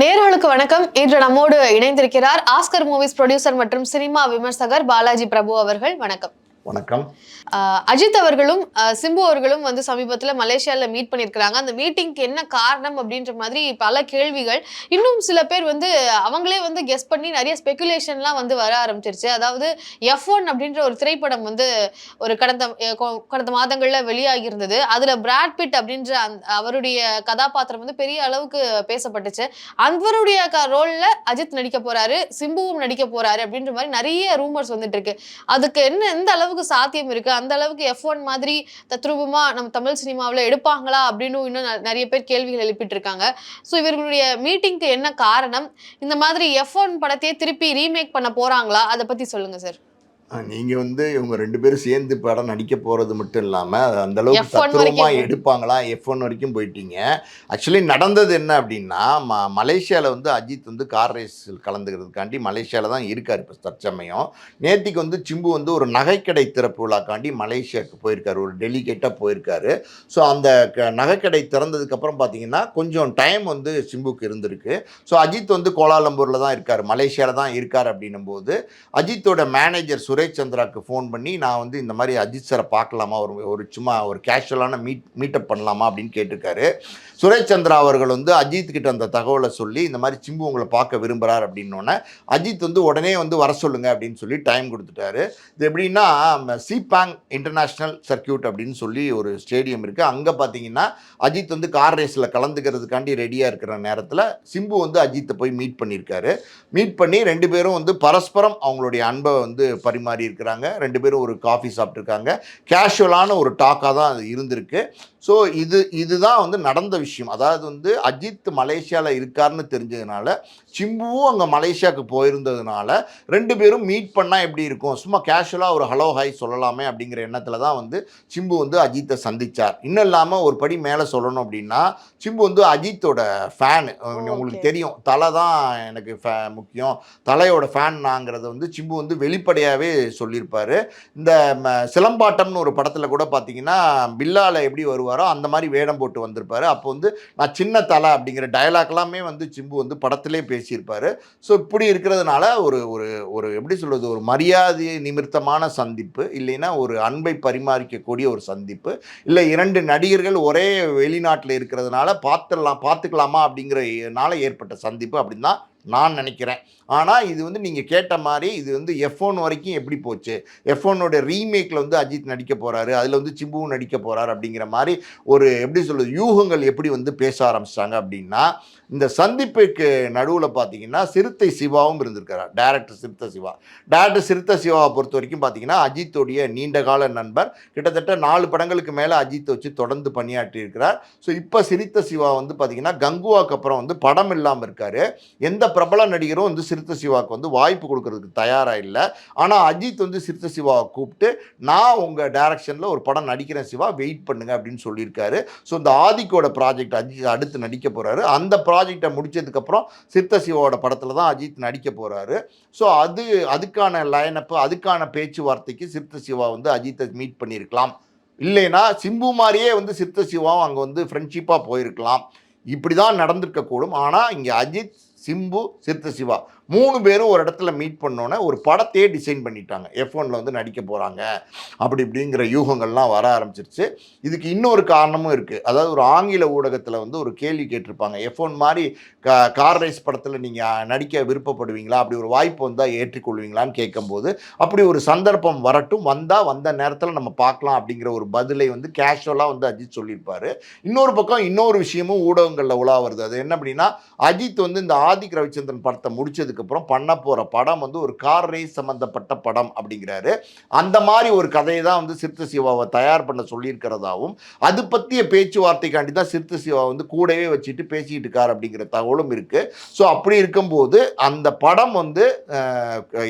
நேர்களுக்கு வணக்கம். இன்று நம்மோடு இணைந்திருக்கிறார் ஆஸ்கர் மூவிஸ் ப்ரொடியூசர் மற்றும் சினிமா விமர்சகர் பாலாஜி பிரபு அவர்கள். வணக்கம். வணக்கம். அஜித் அவர்களும் சிம்பு அவர்களும் வந்து சமீபத்தில் மலேசியாவில் மீட் பண்ணியிருக்கிறாங்க. அந்த மீட்டிங்க்கு என்ன காரணம் அப்படின்ற மாதிரி பல கேள்விகள். இன்னும் சில பேர் வந்து அவங்களே வந்து கெஸ் பண்ணி நிறைய ஸ்பெகுலேஷன்லாம் வந்து வர ஆரம்பிச்சிருச்சு. அதாவது எஃப் ஒன் அப்படின்ற ஒரு திரைப்படம் வந்து ஒரு கடந்த கடந்த மாதங்களில் வெளியாகி இருந்தது பிராட்பிட் அப்படின்ற அந்த அவருடைய கதாபாத்திரம் வந்து பெரிய அளவுக்கு பேசப்பட்டுச்சு. அவருடைய ரோலில் அஜித் நடிக்க போறாரு சிம்புவும் நடிக்க போறாரு அப்படின்ற மாதிரி நிறைய ரூமர்ஸ் வந்துட்டு இருக்கு. அதுக்கு என்ன எந்த அளவுக்கு சாத்தியம் இருக்கு. அந்த அளவுக்கு எஃப் ஒன் மாதிரி தத்ரூபமா நம்ம தமிழ் சினிமாவில் எடுப்பாங்களா அப்படின்னு இன்னும் நிறைய பேர் கேள்விகள் எழுப்பிட்டு இருக்காங்க ஸோ இவர்களுடைய மீட்டிங்க்கு என்ன காரணம்? இந்த மாதிரி எஃப் ஒன் படத்தையே திருப்பி ரீமேக் பண்ண போறாங்களா? அதை பத்தி சொல்லுங்க சார் அஹ் நீங்க வந்து இவங்க ரெண்டு பேரும் சேர்ந்து படம் நடிக்க போறது மட்டும் இல்லாம அது அந்த அளவுக்கு F1 தத்ரூபமா வரைக்கும். எடுப்பாங்களா? எஃப் ஒன் வரைக்கும் போயிட்டீங்க. ஆக்சுவலி நடந்தது என்ன அப்படின்னா ம மலேசியாவில் வந்து அஜித் வந்து கார் ரேஸில் கலந்துக்கிறதுக்காண்டி மலேசியாவில் தான் இருக்கார் இப்போ தற்சமயம். நேத்திக்கு வந்து சிம்பு வந்து ஒரு நகைக்கடை திறப்பு விழாக்காண்டி மலேசியாவுக்கு போயிருக்காரு. ஒரு டெலிகேட்டாக போயிருக்காரு. ஸோ அந்த க- நகைக்கடை திறந்ததுக்கப்புறம் பார்த்தீங்கன்னா கொஞ்சம் டைம் வந்து சிம்புக்கு இருந்திருக்கு. ஸோ அஜித் வந்து கோலாலம்பூரில் தான் இருக்கார். மலேசியாவில் தான் இருக்கார் அப்படின்னும் போது அஜித்தோட மேனேஜர் சுரேஷ் சந்திராவுக்கு ஃபோன் பண்ணி நான் வந்து இந்த மாதிரி அஜித் சாரை பார்க்கலாமா? ஒரு ஒரு சும்மா ஒரு கேஷுவலான மீட் மீட்டப் பண்ணலாமா? அப்படின்னு கேட்டிருக்காரு. சுரேஷ் சந்திரா அவர்கள் வந்து அஜித் கிட்ட அந்த தகவலை சொல்லி இந்த மாதிரி சிம்பு உங்களை பார்க்க விரும்புகிறார் அப்படின்னோடனே அஜித் வந்து உடனே வந்து வர சொல்லுங்க அப்படின்னு சொல்லி டைம் கொடுத்துட்டாரு. இது எப்படின்னா சிபாங் இன்டர்நேஷ்னல் சர்க்கியூட் அப்படின்னு சொல்லி ஒரு ஸ்டேடியம் இருக்குது அங்கே பார்த்தீங்கன்னா அஜித் வந்து கார் ரேஸில் கலந்துக்கிறதுக்காண்டி ரெடியாக இருக்கிற நேரத்தில் சிம்பு வந்து அஜித்தை போய் மீட் பண்ணியிருக்காரு மீட் பண்ணி ரெண்டு பேரும் வந்து பரஸ்பரம் அவங்களுடைய அன்பை வந்து பரிமாறி இருக்கிறாங்க. ரெண்டு பேரும் ஒரு காஃபி சாப்பிட்ருக்காங்க கேஷுவலான ஒரு டாக்காக தான் அது இருந்திருக்கு. ஸோ இது இதுதான் வந்து நடந்த விஷயம். அதாவது வந்து அஜித் மலேசியாவில் இருக்காருன்னு தெரிஞ்சதுனால சிம்புவும் அங்கே மலேசியாவுக்கு போயிருந்ததுனால ரெண்டு பேரும் மீட் பண்ணால் எப்படி இருக்கும்? சும்மா கேஷுவலாக ஒரு ஹலோ ஹாய் சொல்லலாமே அப்படிங்கிற எண்ணத்தில் தான் வந்து சிம்பு வந்து அஜித்தை சந்திச்சார். இன்னும் இல்லாமல் ஒரு படி மேலே சொல்லணும் அப்படின்னா சிம்பு வந்து அஜித்தோட ஃபேனு உங்களுக்கு. தெரியும். தலை தான் எனக்கு ஃபே முக்கியம். தலையோட ஃபேன் நாங்கிறத வந்து சிம்பு வந்து வெளிப்படையாகவே சொல்லியிருப்பார். இந்த ம, சிலம்பாட்டம்னு ஒரு படத்தில் கூட பார்த்தீங்கன்னா பில்லால் எப்படி வருவாரோ அந்த மாதிரி வேடம் போட்டு வந்திருப்பாரு. அப்போ வந்து நான் சின்ன தலை அப்படிங்கிற டயலாக்லாமே வந்து சிம்பு வந்து படத்திலே பேசியிருப்பாரு. ஸோ இப்படி இருக்கிறதுனால ஒரு ஒரு ஒரு எப்படி சொல்கிறது ஒரு மரியாதை நிமித்தமான சந்திப்பு இல்லைன்னா ஒரு அன்பை பரிமாறிக்கக்கூடிய ஒரு சந்திப்பு இல்லை இரண்டு நடிகர்கள் ஒரே வெளிநாட்டில் இருக்கிறதுனால பார்த்துடலாம் பார்த்துக்கலாமா அப்படிங்கிறனால ஏற்பட்ட சந்திப்பு அப்படின்னா நான் நினைக்கிறேன். ஆனால் இது வந்து நீங்கள் கேட்ட மாதிரி இது வந்து எஃப் ஒன் வரைக்கும் எப்படி போச்சு? எஃப் ஒன்னோட ரீமேக்கில் வந்து அஜித் நடிக்க போகிறாரு அதில் வந்து சிம்புவும் நடிக்க போகிறாரு அப்படிங்கிற மாதிரி ஒரு எப்படி சொல்கிறது யூகங்கள் எப்படி வந்து பேச ஆரம்பிச்சிட்டாங்க அப்படின்னா இந்த சந்திப்புக்கு நடுவில் பார்த்தீங்கன்னா சிறுத்தை சிவாவும் இருந்திருக்கிறார். டேரக்டர் சிறுத்தை சிவா. டேரக்டர் சிறுத்தை சிவாவை பொறுத்த வரைக்கும் பார்த்தீங்கன்னா அஜித்தோடைய நீண்டகால நண்பர். கிட்டத்தட்ட நாலு படங்களுக்கு மேலே அஜித்தை வச்சு தொடர்ந்து பணியாற்றி இருக்கிறார். ஸோ இப்போ சிரித்த சிவா வந்து பார்த்தீங்கன்னா கங்குவாக்கு அப்புறம் வந்து படம் இல்லாமல் இருக்கார். எந்த பிரபல நடிகரும் வந்து சிறுத்தை சிவாவுக்கு வந்து வாய்ப்பு கொடுக்கறதுக்கு தயாராக இல்லை. ஆனால் அஜித் வந்து சிறுத்தை சிவாவை கூப்பிட்டு நான் உங்கள் டைரக்ஷனில் ஒரு படம் நடிக்கிறேன் சிவா வெயிட் பண்ணுங்க அப்படின்னு சொல்லியிருக்காரு. ஸோ இந்த ஆதிக்கோட ப்ராஜெக்ட் அஜித் அடுத்து நடிக்க போகிறாரு அந்த ப்ராஜெக்டை முடிச்சதுக்கப்புறம் சித்த சிவாவோட படத்தில் தான் அஜித் நடிக்க போகிறாரு ஸோ அது அதுக்கான லைனப்பு அதுக்கான பேச்சுவார்த்தைக்கு சித்த சிவா வந்து அஜித்தை மீட் பண்ணியிருக்கலாம் இல்லைன்னா சிம்பு மாதிரியே வந்து சித்த சிவாவும் அங்கே வந்து ஃப்ரெண்ட்ஷிப்பாக போயிருக்கலாம். இப்படி தான் நடந்திருக்கக்கூடும். ஆனால் இங்கே அஜித் சிம்பு சித்த சிவா மூணு பேரும் ஒரு இடத்துல மீட் பண்ணோன்னே ஒரு படத்தையே டிசைன் பண்ணிட்டாங்க. எஃப் ஒனில் வந்து நடிக்க போகிறாங்க அப்படி இப்படிங்கிற யூகங்கள்லாம் வர ஆரம்பிச்சிருச்சு. இதுக்கு இன்னொரு காரணமும் இருக்குது அதாவது ஒரு ஆங்கில ஊடகத்தில் வந்து ஒரு கேள்வி கேட்டிருப்பாங்க. எஃப் ஒன் மாதிரி க கார் ரேஸ் படத்தில் நீங்கள் நடிக்க விருப்பப்படுவீங்களா? அப்படி ஒரு வாய்ப்பு வந்தால் ஏற்றுக்கொள்வீங்களான்னு கேட்கும்போது அப்படி ஒரு சந்தர்ப்பம் வரட்டும். வந்தால் வந்த நேரத்தில் நம்ம பார்க்கலாம் அப்படிங்கிற ஒரு பதிலை வந்து கேஷுவலாக வந்து அஜித் சொல்லியிருப்பார். இன்னொரு பக்கம் இன்னொரு விஷயமும் ஊடகங்களில் உலா வருது. அது என்ன அப்படின்னா அஜித் வந்து இந்த ஆதிக் ரவிச்சந்திரன் படத்தை முடிச்சதுக்கப்புறம் பண்ண போகிற படம் வந்து ஒரு கார் ரேஸ் சம்மந்தப்பட்ட படம் அப்படிங்கிறாரு. அந்த மாதிரி ஒரு கதையை தான் வந்து சிறுத்தை சிவாவை தயார் பண்ண சொல்லியிருக்கிறதாவும் அது பற்றிய பேச்சுவார்த்தைக்காண்டி தான் சிறுத்தை சிவா வந்து கூடவே வச்சுட்டு பேசிக்கிட்டு இருக்கார் அப்படிங்கிற தகவலும் இருக்குது ஸோ அப்படி இருக்கும்போது அந்த படம் வந்து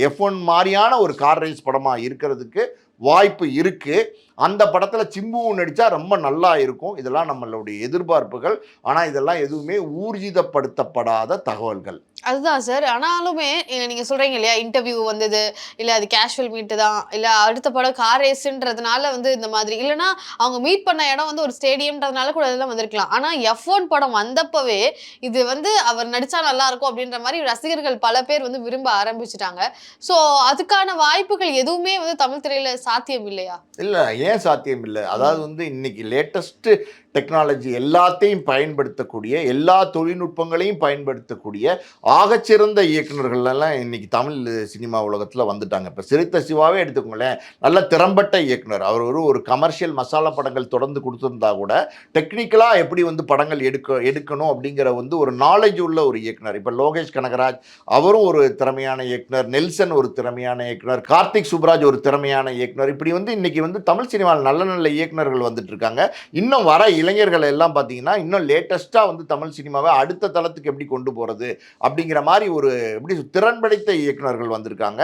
எஃப் ஒன் மாதிரியான ஒரு கார் ரேஸ் படமாக இருக்கிறதுக்கு வாய்ப்பு இருக்குது அந்த படத்தில் சிம்புவும் நடித்தா ரொம்ப நல்லா இருக்கும். இதெல்லாம் நம்மளுடைய எதிர்பார்ப்புகள். ஆனால் இதெல்லாம் எதுவுமே ஊர்ஜிதப்படுத்தப்படாத தகவல்கள். அதுதான் சார். ஆனாலுமே அஹ் நீங்க சொல்றீங்க இல்லையா இன்டர்வியூ வந்தது இல்ல அது கேஷுவல் மீட் தான் இல்ல அடுத்த படம் கார் ரேஸ்ன்றதுனால வந்து இந்த மாதிரி இல்லனா அவங்க மீட் பண்ண இடம் வந்து ஒரு ஸ்டேடியம்ன்றதுனால கூட அதெல்லாம் வந்திருக்கலாம். ஆனா எஃப் ஒன் படம் வந்தப்பவே இது வந்து அவர் நடிச்சா நல்லா இருக்கும் அப்படின்ற மாதிரி ரசிகர்கள் பல பேர் வந்து விரும்ப ஆரம்பிச்சிட்டாங்க. சோ அதுக்கான வாய்ப்புகள் எதுவுமே வந்து தமிழ் திரையில சாத்தியம் இல்லையா? இல்லை ஏன் சாத்தியம் இல்லை அதாவது வந்து இன்னைக்கு லேட்டஸ்ட் டெக்னாலஜி எல்லாத்தையும் பயன்படுத்தக்கூடிய எல்லா தொழில்நுட்பங்களையும் பயன்படுத்தக்கூடிய ஆகச்சிறந்த இயக்குனர்கள் எல்லாம் தமிழ் சினிமா உலகத்தில் வந்துட்டாங்க. இப்போ சிரித்த சிவாவே எடுத்துக்கோங்களேன் நல்ல திறம்பட்ட இயக்குனர். அவர் ஒரு ஒரு கமர்ஷியல் மசாலா படங்கள் தொடர்ந்து கொடுத்துருந்தா கூட டெக்னிக்கலாக எப்படி வந்து படங்கள் எடுக்க எடுக்கணும் அப்படிங்கிற வந்து ஒரு நாலேஜ் உள்ள ஒரு இயக்குனர். இப்போ லோகேஷ் கனகராஜ் அவரும் ஒரு திறமையான இயக்குனர். நெல்சன் ஒரு திறமையான இயக்குனர். கார்த்திக் சுப்ராஜ் ஒரு திறமையான இயக்குனர். இப்படி வந்து இன்றைக்கி வந்து தமிழ் சினிமாவில் நல்ல நல்ல இயக்குனர்கள் வந்துட்டு இருக்காங்க. இன்னும் வர இளைஞர்கள் எல்லாம் பார்த்தீங்கன்னா இன்னும் லேட்டஸ்ட்டாக வந்து தமிழ் சினிமாவை அடுத்த தளத்துக்கு எப்படி கொண்டு போகிறது அப்படிங்கிற மாதிரி ஒரு எப்படி திறன் படைத்த இயக்குனர்கள் வந்திருக்காங்க.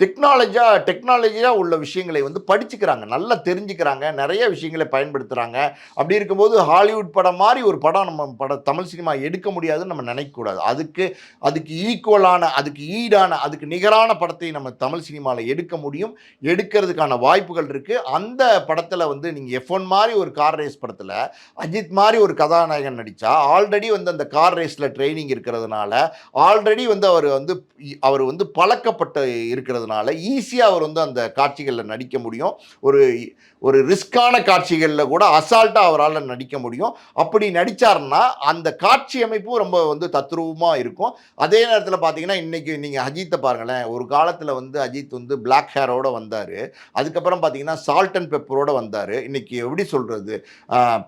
டெக்னாலஜியாக டெக்னாலஜியாக உள்ள விஷயங்களை வந்து படிச்சுக்கிறாங்க. நல்லா தெரிஞ்சுக்கிறாங்க. நிறைய விஷயங்களை பயன்படுத்துகிறாங்க அப்படி இருக்கும்போது ஹாலிவுட் படம் மாதிரி ஒரு படம் நம்ம படம் தமிழ் சினிமா எடுக்க முடியாதுன்னு நம்ம நினைக்கக்கூடாது. அதுக்கு அதுக்கு ஈக்குவலான அதுக்கு ஈடான அதுக்கு நிகரான படத்தை நம்ம தமிழ் சினிமாவில் எடுக்க முடியும். எடுக்கிறதுக்கான வாய்ப்புகள் இருக்குது அந்த படத்தில் வந்து நீங்கள் எஃப் ஒன் மாதிரி ஒரு கார் ரேஸ் படத்தில் அஜித் மாதிரி ஒரு கதாநாயகன் நடித்தா ஆல்ரெடி வந்து அந்த கார் ரேஸில் ட்ரைனிங் இருக்கிறதுனால ஆல்ரெடி வந்து அவர் வந்து அவர் வந்து பழக்கப்பட்டு இருக்கிறதுனால ஈஸியாக அவர் வந்து அந்த காட்சிகளில் நடிக்க முடியும். ஒரு ஒரு ரிஸ்கான காட்சிகளில் கூட அசால்ட்டாக அவரால் நடிக்க முடியும். அப்படி நடித்தாருன்னா அந்த காட்சி அமைப்பும் ரொம்ப வந்து தத்ரூபமாக இருக்கும். அதே நேரத்தில் பார்த்தீங்கன்னா இன்றைக்கி நீங்கள் அஜித்தை பாருங்களேன் ஒரு காலத்தில் வந்து அஜித் வந்து பிளாக் ஹேரோடு வந்தார். அதுக்கப்புறம் பார்த்தீங்கன்னா சால்ட் அண்ட் பெப்பரோடு வந்தார். இன்றைக்கி எப்படி சொல்கிறது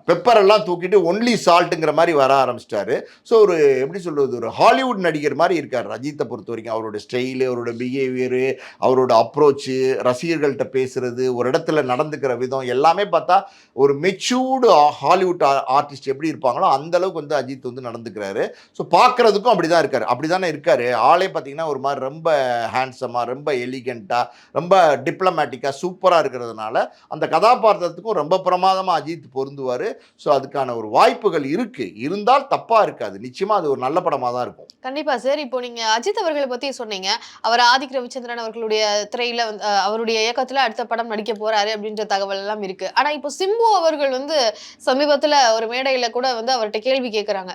பெப்பரெல்லாம் தூக்கிட்டு ஒன்லி சால்ட்டுங்கிற மாதிரி வர ஆரம்பிச்சிட்டாரு. ஸோ ஒரு எப்படி சொல்கிறது ஒரு ஹாலிவுட் நடிகர் மாதிரி இருக்கார் அஜித்தை பொறுத்த வரைக்கும் அவரோட ஸ்டைலு அவரோட பிஹேவியரு அவரோட அப்ரோச்சு ரசிகர்கள்ட்ட பேசுகிறது ஒரு இடத்துல நடந்துக்கிற விதம் எல்லாமே பார்த்தா ஒரு மெச்சூர்டு ஹாலிவுட் ஆர்டிஸ்ட் எப்படி இருப்பாங்களோ அந்த அளவுக்கு வந்து அஜித் வந்து நடந்துக்கிறாரு. ஸோ பார்க்குறதுக்கும் அப்படி தான் இருக்கார். அப்படி தானே இருக்கார். ஆளே பார்த்தீங்கன்னா ஒரு மாதிரி ரொம்ப ஹேண்ட்ஸமாக ரொம்ப எலிகண்ட்டாக ரொம்ப டிப்ளமேட்டிக்காக சூப்பராக இருக்கிறதுனால அந்த கதாபாத்திரத்துக்கும் ரொம்ப பிரமாதமாக அஜித் பொருந்துவார். ஸோ அதுக்கான ஒரு வாய்ப்புகள் இருக்குது இருந்தால் தப்பாக இருக்காது. நிச்சயமாக அது ஒரு நல்ல படமாக தான் இருக்கும். கண்டிப்பாக சார். இப்போ நீங்கள் அஜித் அவர்களை பற்றி சொன்னீங்க. அவர் ஆதிக் ரவிச்சந்திரன் அவர்களுடைய திரையில் அவருடைய இயக்கத்தில் அடுத்த படம் நடிக்க போகிறாரு அப்படின்ற தகவல் எல்லாம் இருக்கு. ஆனா இப்போ சிம்பு அவர்கள் வந்து சமீபத்துல ஒரு மேடையில கூட வந்து அவர்கிட்ட கேள்வி கேட்கறாங்க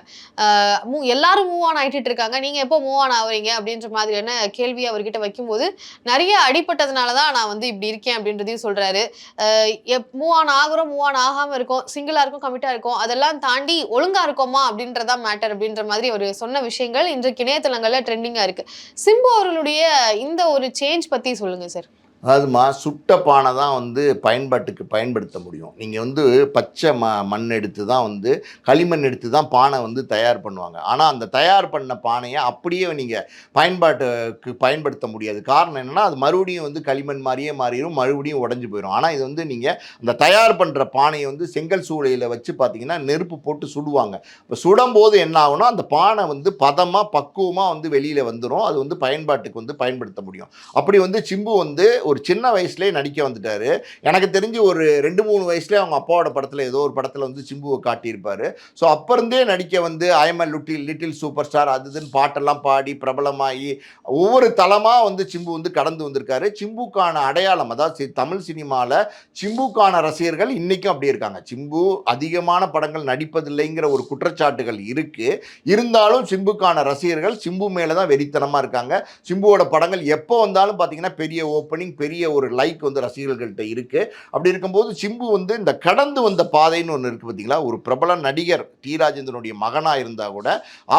மூ- எல்லாரும் மூவ் ஆன் ஆயிட்டு இருக்காங்க. நீங்க எப்போ மூவ் ஆன் ஆவறீங்க அப்படின்ற மாதிரியான கேள்வி அவர்கிட்ட வைக்கும்போது நிறைய அடிப்பட்டதுனால தான் நான் வந்து இப்படி இருக்கேன் அப்படின்றதையும் சொல்றாரு. மூவ் ஆன் ஆகுறோம் மூவ் ஆன் ஆகாம இருக்கும் சிங்கிளா இருக்கும் கமிட்டா இருக்கும் அதெல்லாம் தாண்டி ஒழுங்கா இருக்கோமா அப்படின்றதா மேட்டர் அப்படின்ற மாதிரி அவர் சொன்ன விஷயங்கள் இன்றைக்கு இணையதளங்கள்ல ட்ரெண்டிங்கா இருக்கு. சிம்பு அவர்களுடைய இந்த ஒரு சேஞ்ச் பத்தி சொல்லுங்க சார் அதாவதுமா சுட்ட பானை தான் வந்து பயன்பாட்டுக்கு பயன்படுத்த முடியும். நீங்கள் வந்து பச்சை ம மண் எடுத்து தான் வந்து களிமண் எடுத்து தான் பானை வந்து தயார் பண்ணுவாங்க. ஆனால் அந்த தயார் பண்ண பானையை அப்படியே நீங்கள் பயன்பாட்டுக்கு பயன்படுத்த முடியாது. காரணம் என்னென்னா அது மறுபடியும் வந்து களிமண் மாதிரியே மாறிடும் மறுபடியும் உடஞ்சி போயிடும் ஆனால் இது வந்து நீங்கள் அந்த தயார் பண்ணுற பானையை வந்து செங்கல் சூளையில் வச்சு பார்த்தீங்கன்னா நெருப்பு போட்டு சுடுவாங்க. இப்போ சுடும்போது என்ன ஆகுனா அந்த பானை வந்து பதமாக பக்குவமாக வந்து வெளியில் வந்துடும் அது வந்து பயன்பாட்டுக்கு வந்து பயன்படுத்த முடியும். அப்படி வந்து சிம்பு வந்து ஒரு சின்ன வயசுலேயே நடிக்க வந்துட்டார். எனக்கு தெரிஞ்சு ஒரு ரெண்டு மூணு வயசுலேயே அவங்க அப்பாவோட படத்தில் ஏதோ ஒரு படத்தில் வந்து சிம்புவை காட்டியிருப்பார். ஸோ அப்போ இருந்தே நடிக்க வந்து I'm little little super star அது இதுன்னு பாட்டெல்லாம் பாடி பிரபலமாகி ஒவ்வொரு தளமாக வந்து சிம்பு வந்து கடந்து வந்திருக்காரு. சிம்புக்கான அடையாளம் அதாவது சி- தமிழ் சினிமாவில் சிம்புக்கான ரசிகர்கள் இன்றைக்கும் அப்படி இருக்காங்க. சிம்பு அதிகமான படங்கள் நடிப்பதில்லைங்கிற ஒரு குற்றச்சாட்டுகள் இருக்குது இருந்தாலும் சிம்புக்கான ரசிகர்கள் சிம்பு மேலே தான் வெறித்தனமாக இருக்காங்க. சிம்புவோட படங்கள் எப்போ வந்தாலும் பார்த்தீங்கன்னா பெரிய ஓப்பனிங் பெரிய ஒரு லைக் வந்து ரசிகர்கள்ட்ட இருக்குது அப்படி இருக்கும்போது சிம்பு வந்து இந்த கடந்து வந்த பாதைன்னு ஒன்று இருக்குது பார்த்தீங்களா ஒரு பிரபல நடிகர் டி ராஜேந்திரனுடைய மகனாக இருந்தால் கூட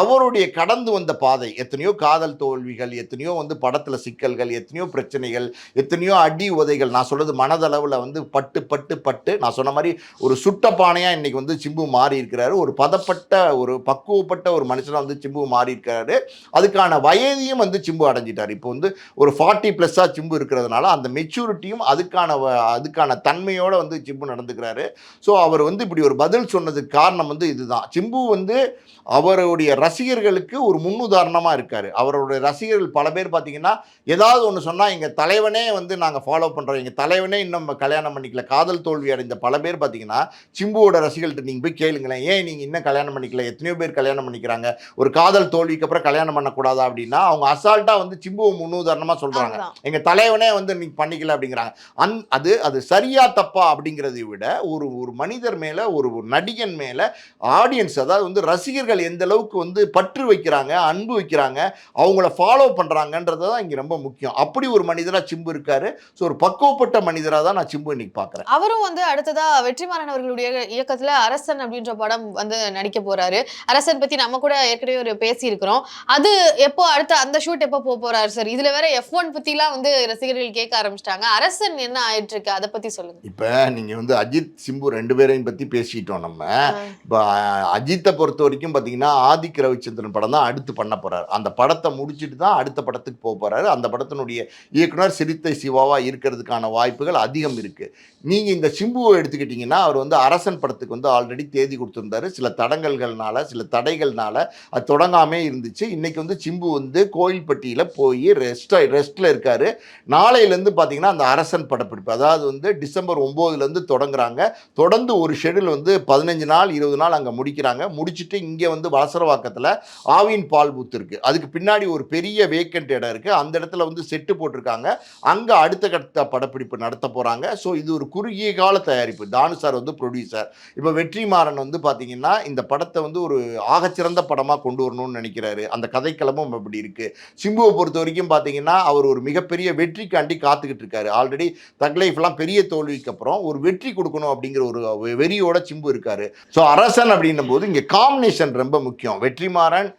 அவருடைய கடந்து வந்த பாதை எத்தனையோ காதல் தோல்விகள் எத்தனையோ வந்து படத்தில் சிக்கல்கள் எத்தனையோ பிரச்சனைகள் எத்தனையோ அடி உதைகள். நான் சொல்றது மனதளவில் வந்து பட்டு பட்டு பட்டு. நான் சொன்ன மாதிரி ஒரு சுட்ட பானையாக இன்னைக்கு வந்து சிம்பு மாறி இருக்கிறாரு ஒரு பதப்பட்ட ஒரு பக்குவப்பட்ட ஒரு மனுஷனாக வந்து சிம்பு மாறி இருக்கிறாரு அதுக்கான வயதையும் வந்து சிம்பு அடைஞ்சிட்டார். இப்போ வந்து ஒரு ஃபார்ட்டி ப்ளஸ்ஸாக சிம்பு இருக்கிறதுனால சொல்கிறோம் அந்த மெச்சூரிட்டியும் அதுக்கான அதுக்கான தன்மையோட வந்து சிம்பு நடந்துக்கிறாரு. ஸோ அவர் வந்து இப்படி ஒரு பதில் சொன்னதுக்கு காரணம் வந்து இதுதான். சிம்பு வந்து அவருடைய ரசிகர்களுக்கு ஒரு முன்னுதாரணமாக இருக்கார். அவருடைய ரசிகர்கள் பல பேர் பார்த்தீங்கன்னா ஏதாவது ஒன்று சொன்னால் எங்கள் தலைவனே வந்து நாங்கள் ஃபாலோ பண்ணுறோம் எங்கள் தலைவனே இன்னும் கல்யாணம் பண்ணிக்கல. காதல் தோல்வி அடைந்த பல பேர் பார்த்தீங்கன்னா சிம்புவோட ரசிகர்கள்ட்ட நீங்கள் போய் கேளுங்களேன். ஏன் நீங்கள் இன்னும் கல்யாணம் பண்ணிக்கல? எத்தனையோ பேர் கல்யாணம் பண்ணிக்கிறாங்க. ஒரு காதல் தோல்விக்கு அப்புறம் கல்யாணம் பண்ணக்கூடாதா அப்படின்னா அவங்க அசால்ட்டாக வந்து சிம்புவை முன்னுதாரணமாக சொல்கிறாங்க. எங்கள் தலைவனே வந்து நீ பண்ணிக்கல அப்படிங்கிறாங்க. அந் அது அது சரியா தப்பா அப்படிங்கிறதை விட ஒரு ஒரு மனிதர் மேலே ஒரு ஒரு நடிகன் மேலே ஆடியன்ஸ் அதாவது வந்து ரசிகர்கள் எந்த அளவுக்கு வந்து பற்று வைக்கிறாங்க அன்பு வைக்கிறாங்க அவங்கள ஃபாலோ பண்ணுறாங்கன்றது தான் இங்கே ரொம்ப முக்கியம். அப்படி ஒரு மனிதராக சிம்பு இருக்காரு. ஸோ ஒரு பக்குவப்பட்ட மனிதராக தான் நான் சிம்பு இன்னைக்கு பார்க்குறேன் அவரும் வந்து அடுத்ததாக வெற்றிமாறன் அவர்களுடைய இயக்கத்தில் அரசன் அப்படின்ற படம் வந்து நடிக்க போகிறாரு அரசன் பற்றி நம்ம கூட ஏற்கனவே ஒரு பேசியிருக்கிறோம். அது எப்போ அடுத்த அந்த ஷூட் எப்போ போக போகிறாரு சார் இதில் வேற எஃப் ஒன் பற்றிலாம் வந்து ரசிகர்கள் கேட்க ஆரம்பிச்சிட்டாங்க. அரசன் என்ன ஆயிட்டு இருக்கு அதை பத்தி சொல்லுங்க. இப்போ நீங்கள் வந்து அஜித் சிம்பு ரெண்டு பேரையும் பற்றி பேசிட்டோம் நம்ம. இப்போ அஜித்தை பொறுத்த வரைக்கும் பார்த்தீங்கன்னா ஆதிக் ரவிச்சந்திரன் படம் தான் அடுத்து பண்ண போறாரு. அந்த படத்தை முடிச்சுட்டு தான் அடுத்த படத்துக்கு போக போறாரு. அந்த படத்தினுடைய இயக்குனர் சிறுத்தை சிவாவா இருக்கிறதுக்கான வாய்ப்புகள் அதிகம் இருக்கு. நீங்க இந்த சிம்புவை எடுத்துக்கிட்டீங்கன்னா அவர் வந்து அரசன் படத்துக்கு வந்து ஆல்ரெடி தேதி கொடுத்திருந்தாரு. சில தடங்கல்கள்னால சில தடைகள்னால அது தொடங்காமே இருந்துச்சு. இன்னைக்கு வந்து சிம்பு வந்து கோயில்பட்டியில போய் ரெஸ்ட் ரெஸ்ட்ல இருக்காரு. இருந்து பார்த்தீங்கன்னா அந்த அரசன் படப்பிடிப்பு. அதாவது வந்து டிசம்பர் ஒம்போதுலேருந்து தொடங்குறாங்க. தொடர்ந்து ஒரு ஷெடியூல் வந்து பதினஞ்சு நாள் இருபது நாள் அங்கே முடிக்கிறாங்க. முடிச்சுட்டு இங்கே வந்து வலசரவாக்கத்தில் ஆவின் பால் பூத் இருக்குது அதுக்கு பின்னாடி ஒரு பெரிய வேக்கண்ட் இடம் இருக்குது அந்த இடத்துல வந்து செட்டு போட்டிருக்காங்க. அங்கே அடுத்த கட்ட படப்பிடிப்பு நடத்த போகிறாங்க ஸோ இது ஒரு குறுகிய கால தயாரிப்பு. தானு சார் வந்து ப்ரொடியூசர் இப்போ வெற்றிமாறன் வந்து பார்த்தீங்கன்னா இந்த படத்தை வந்து ஒரு ஆகச்சிறந்த படமாக கொண்டு வரணும்னு நினைக்கிறாரு. அந்த கதைக்களமும் அப்படி இருக்குது சிம்புவை பொறுத்த வரைக்கும் பார்த்தீங்கன்னா அவர் ஒரு மிகப்பெரிய வெற்றிக்காண்டி காத்துக்கிட்டு இருக்காரு. ஆல்ரெடி தக் லைஃப்லாம் பெரிய தோல்விக்கு அப்புறம் ஒரு வெற்றி கொடுக்கணும் அப்படிங்கிற ஒரு வெறியோட சிம்பு இருக்காரு. ஸோ அரசன் அப்படின்னும் போது இங்கே காம்பினேஷன் ரொம்ப முக்கியம். வெற்றிமாறன்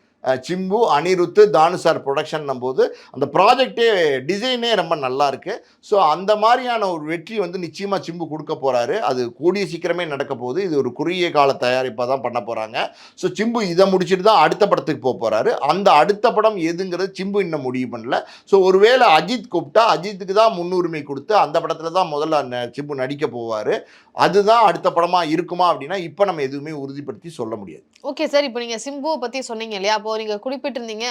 சிம்பு அனிருத்து தானுசார் ப்ரொடக்ஷன் போது அந்த ப்ராஜெக்டே டிசைனே ரொம்ப நல்லா இருக்கு. ஸோ அந்த மாதிரியான ஒரு வெற்றி வந்து நிச்சயமாக சிம்பு கொடுக்க போகிறாரு அது கூடிய சீக்கிரமே நடக்க போகுது. இது ஒரு குறுகிய கால தயாரிப்பாக தான் பண்ண போகிறாங்க ஸோ சிம்பு இதை முடிச்சுட்டு தான் அடுத்த படத்துக்கு போக போகிறாரு அந்த அடுத்த படம் எதுங்கிறது சிம்பு இன்னும் முடிவு பண்ணல. ஸோ ஒருவேளை அஜித் கூப்பிட்டா அஜித்துக்கு தான் முன்னுரிமை கொடுத்து அந்த படத்தில் தான் முதல்ல ந- சிம்பு நடிக்க போவார். அதுதான் அடுத்த படமாக இருக்குமா அப்படின்னா இப்போ நம்ம எதுவுமே உறுதிப்படுத்தி சொல்ல முடியாது. ஓகே சார் இப்போ நீங்கள் சிம்புவை பற்றி சொன்னீங்க இல்லையா? அப்போ நீங்க குறிப்பிட்டிருந்தீங்க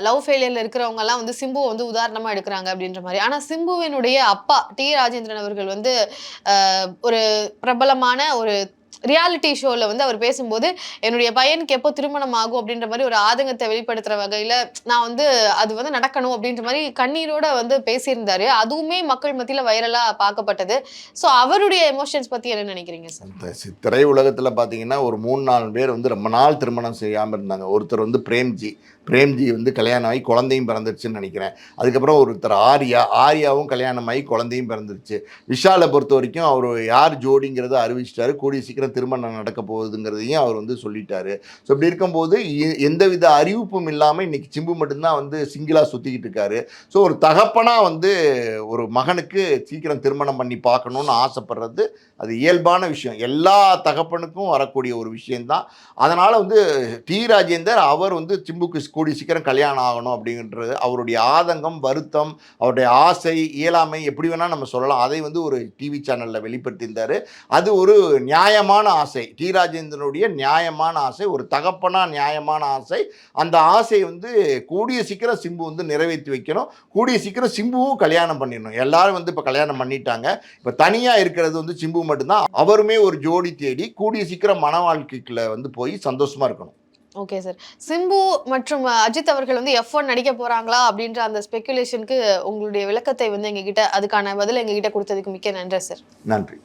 லவ் ஃபெயிலியர்ல இருக்கிறவங்க எல்லாம் வந்து சிம்பு வந்து உதாரணமா எடுக்கிறாங்க அப்படின்ற மாதிரி. ஆனா சிம்புவினுடைய அப்பா டி. ராஜேந்திரன் அவர்கள் வந்து ஒரு பிரபலமான ஒரு ரியாலிட்டி ஷோவில் வந்து அவர் பேசும்போது என்னுடைய பையனுக்கு எப்போ திருமணம் ஆகும்? அப்படின்ற மாதிரி ஒரு ஆதங்கத்தை வெளிப்படுத்துகிற வகையில் நான் வந்து அது வந்து நடக்கணும் அப்படின்ற மாதிரி கண்ணீரோட வந்து பேசியிருந்தாரு. அதுவுமே மக்கள் மத்தியில் வைரலாக பார்க்கப்பட்டது. ஸோ அவருடைய எமோஷன்ஸ் பற்றி என்ன நினைக்கிறீங்க சார் திரை உலகத்தில் திரையுலகத்தில் பார்த்தீங்கன்னா ஒரு மூணு நாலு பேர் வந்து ரொம்ப நாள் திருமணம் செய்யாமல் இருந்தாங்க. ஒருத்தர் வந்து பிரேம்ஜி பிரேம்ஜி வந்து கல்யாணம் ஆகி குழந்தையும் பிறந்துருச்சுன்னு நினைக்கிறேன். அதுக்கப்புறம் ஒருத்தர் ஆர்யா ஆர்யாவும் கல்யாணம் ஆகி குழந்தையும் பிறந்துருச்சு. விஷாலை பொறுத்த வரைக்கும் அவர் யார் ஜோடிங்கிறத அறிவிச்சிட்டாரு. கூடிய சீக்கிரம் திருமணம் நடக்க போகுதுங்கிறதையும் அவர் வந்து சொல்லிட்டாரு. ஸோ இப்படி இருக்கும்போது எ- எந்தவித அறிவிப்பும் இல்லாமல் இன்னைக்கு சிம்பு மட்டும்தான் வந்து சிங்கிளாக சுற்றிக்கிட்டு இருக்காரு. ஸோ ஒரு தகப்பனாக வந்து ஒரு மகனுக்கு சீக்கிரம் திருமணம் பண்ணி பார்க்கணுன்னு ஆசைப்படுறது அது இயல்பான விஷயம். எல்லா தகப்பனுக்கும் வரக்கூடிய ஒரு விஷயம்தான். அதனால் வந்து டி. ராஜேந்தர் அவர் வந்து சிம்புக்கு கூடிய சீக்கிரம் கல்யாணம் ஆகணும் அப்படின்றது அவருடைய ஆதங்கம் வருத்தம் அவருடைய ஆசை இயலாமை எப்படி வேணால் நம்ம சொல்லலாம். அதை வந்து ஒரு டிவி சேனலில் வெளிப்படுத்தியிருந்தார். அது ஒரு நியாயமான ஆசை. டி ராஜேந்திரனுடைய நியாயமான ஆசை ஒரு தகப்பனா நியாயமான ஆசை. அந்த ஆசையை வந்து கூடிய சீக்கிரம் சிம்பு வந்து நிறைவேற்றி வைக்கணும். கூடிய சீக்கிரம் சிம்புவும் கல்யாணம் பண்ணிடணும். எல்லாரும் வந்து இப்போ கல்யாணம் பண்ணிட்டாங்க. இப்போ தனியாக இருக்கிறது வந்து சிம்பு மட்டும்தான். அவருமே ஒரு ஜோடி தேடி கூடிய சீக்கிரம் மன வாழ்க்கைக்குள்ள வந்து போய் சந்தோஷமாக இருக்கணும். ஓகே சார் சிம்பு மற்றும் அஜித் அவர்கள் வந்து எஃப் ஒன் நடிக்க போறாங்களா அப்படின்ற அந்த ஸ்பெகுலேஷனுக்கு உங்களுடைய விளக்கத்தை வந்து எங்ககிட்ட அதுக்கான பதில் எங்ககிட்ட கொடுத்ததுக்கு மிக்க நன்றி சார் நன்றி.